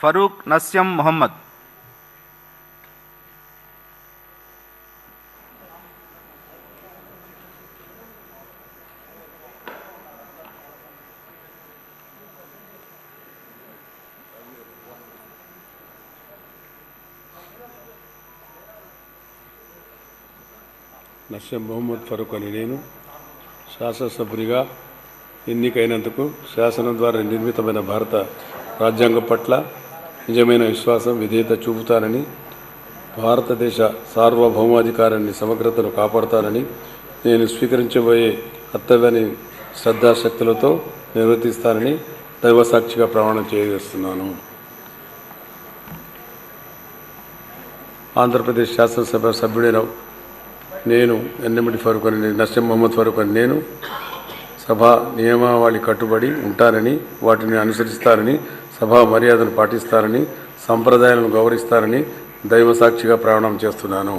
ఫరూక్ నస్యం మొహమ్మద్. నస్యం మొహమ్మద్ ఫరూక్ అని నేను శాసనసభ్యునిగా ఎన్నికైనందుకు శాసనం ద్వారా నిర్మితమైన భారత రాజ్యాంగం పట్ల నిజమైన విశ్వాసం విధేయత చూపుతానని భారతదేశ సార్వభౌమాధికారాన్ని సమగ్రతను కాపాడుతానని నేను స్వీకరించబోయే కర్తవ్యాన్ని శ్రద్ధాశక్తులతో నిర్వర్తిస్తానని దైవసాక్షిగా ప్రమాణం చేయజేస్తున్నాను. ఆంధ్రప్రదేశ్ శాసనసభ సభ్యుడైన నేను ఎన్నమిటి ఫరూక్ అని నస్యం మహమ్మద్ ఫరూక్ అని నేను సభ నియమావళి కట్టుబడి ఉంటారని వాటిని అనుసరిస్తారని సభా మర్యాదను పాటిస్తారని సంప్రదాయాలను గౌరవిస్తారని దైవ సాక్షిగా ప్రమాణం చేస్తున్నాను.